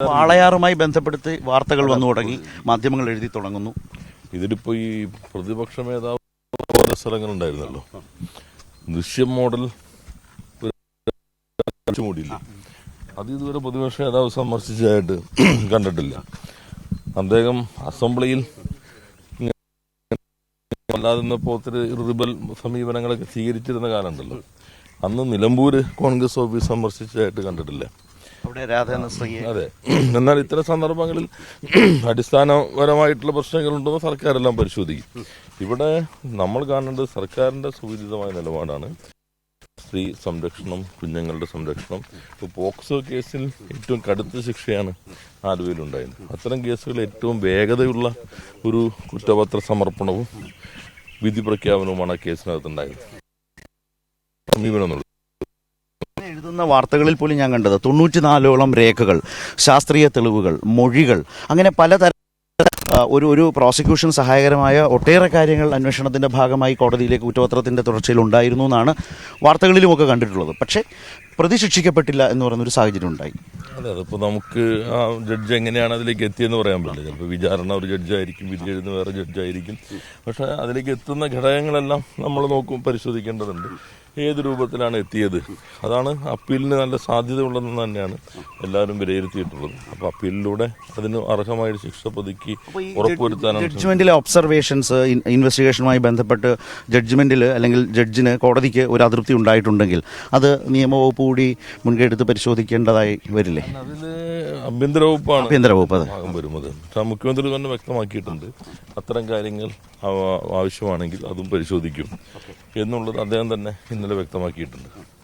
വാളയാറുമായി ബന്ധപ്പെടുത്തി വാർത്തകൾ വന്നു തുടങ്ങി മാധ്യമങ്ങൾ എഴുതി തുടങ്ങുന്നു. ഇതിലിപ്പോ ഈ പ്രതിപക്ഷ മേധാവ് ഓരോ സ്ഥലങ്ങളുണ്ടായിരുന്നല്ലോ ദൃശ്യം മോഡൽ മൂടിയില്ല. അത് ഇതുവരെ പ്രതിപക്ഷ നേതാവ് സന്ദർശിച്ചതായിട്ട് കണ്ടിട്ടില്ല. അദ്ദേഹം അസംബ്ലിയിൽ ഇങ്ങനെ അല്ലാതെ നിന്നപ്പോ ഒത്തിരി റിബൽ സമീപനങ്ങളൊക്കെ സ്വീകരിച്ചിരുന്ന കാലമുണ്ടല്ലോ അന്ന് നിലമ്പൂര് കോൺഗ്രസ് ഓഫീസ് സന്ദർശിച്ചതായിട്ട് കണ്ടിട്ടില്ല. അവിടെ അതെ. എന്നാൽ ഇത്തരം സന്ദർഭങ്ങളിൽ അടിസ്ഥാനപരമായിട്ടുള്ള പ്രശ്നങ്ങളുണ്ടെന്ന് സർക്കാരെല്ലാം പരിശോധിക്കും. ഇവിടെ നമ്മൾ കാണേണ്ടത് സർക്കാരിന്റെ സുവിദിതമായ നിലപാടാണ്. സ്ത്രീ സംരക്ഷണം കുഞ്ഞുങ്ങളുടെ സംരക്ഷണം. ഇപ്പോൾ പോക്സോ കേസിൽ ഏറ്റവും കടുത്ത ശിക്ഷയാണ് ആലുവയിലുണ്ടായത്. അത്തരം കേസുകൾ ഏറ്റവും വേഗതയുള്ള ഒരു കുറ്റപത്ര സമർപ്പണവും വിധി പ്രഖ്യാപനവുമാണ് ആ കേസിനകത്തുണ്ടായത്. സമീപനം എഴുതുന്ന വാർത്തകളിൽ പോലും ഞാൻ കണ്ടത് തൊണ്ണൂറ്റിനാലോളം രേഖകൾ ശാസ്ത്രീയ തെളിവുകൾ മൊഴികൾ അങ്ങനെ പലതരം ഒരു ഒരു പ്രോസിക്യൂഷൻ സഹായകരമായ ഒട്ടേറെ കാര്യങ്ങൾ അന്വേഷണത്തിന്റെ ഭാഗമായി കോടതിയിലേക്ക് കുറ്റപത്രത്തിന്റെ തുടർച്ചയിൽ ഉണ്ടായിരുന്നു എന്നാണ് വാർത്തകളിലുമൊക്കെ കണ്ടിട്ടുള്ളത്. പക്ഷേ പ്രതി ശിക്ഷിക്കപ്പെട്ടില്ല എന്ന് പറയുന്നൊരു സാഹചര്യം ഉണ്ടായി. അതെ അതിപ്പോൾ നമുക്ക് ആ ജഡ്ജ് എങ്ങനെയാണ് അതിലേക്ക് എത്തിയെന്ന് പറയാൻ പറ്റില്ല. ചിലപ്പോൾ വിചാരണ ഒരു ജഡ്ജായിരിക്കും വിധി എഴുതുന്ന വേറെ ജഡ്ജായിരിക്കും. പക്ഷേ അതിലേക്ക് എത്തുന്ന ഘടകങ്ങളെല്ലാം നമ്മൾ നോക്കും പരിശോധിക്കേണ്ടതുണ്ട്. ഏത് രൂപത്തിലാണ് എത്തിയത്? അതാണ് അപ്പീലിന് നല്ല സാധ്യത ഉള്ളതെന്ന് തന്നെയാണ് എല്ലാവരും വിലയിരുത്തിയിട്ടുള്ളത്. അപ്പൊ അപ്പീലിലൂടെ അതിന് അർഹമായ ശിക്ഷ പതുക്കി ഉറപ്പുവരുത്താനാണ് ജഡ്ജ്മെന്റിലെ ഒബ്സർവേഷൻസ് ഇൻവെസ്റ്റിഗേഷനുമായി ബന്ധപ്പെട്ട് ജഡ്ജ്മെന്റിൽ അല്ലെങ്കിൽ ജഡ്ജിന് കോടതിക്ക് ഒരു അതൃപ്തി ഉണ്ടായിട്ടുണ്ടെങ്കിൽ അത് നിയമവകുപ്പ് കൂടി മുൻകൈ എടുത്ത് പരിശോധിക്കേണ്ടതായി വരില്ലേ? അതിൽ ആഭ്യന്തര വകുപ്പാണ് ആഭ്യന്തര വകുപ്പ് അതെ. ഭാഗം വരുന്നത്. പക്ഷെ മുഖ്യമന്ത്രി തന്നെ വ്യക്തമാക്കിയിട്ടുണ്ട്. അത്തരം കാര്യങ്ങൾ ആവശ്യമാണെങ്കിൽ അതും പരിശോധിക്കും എന്നുള്ളത് അദ്ദേഹം തന്നെ ഇന്നലെ വ്യക്തമാക്കിയിട്ടുണ്ട്.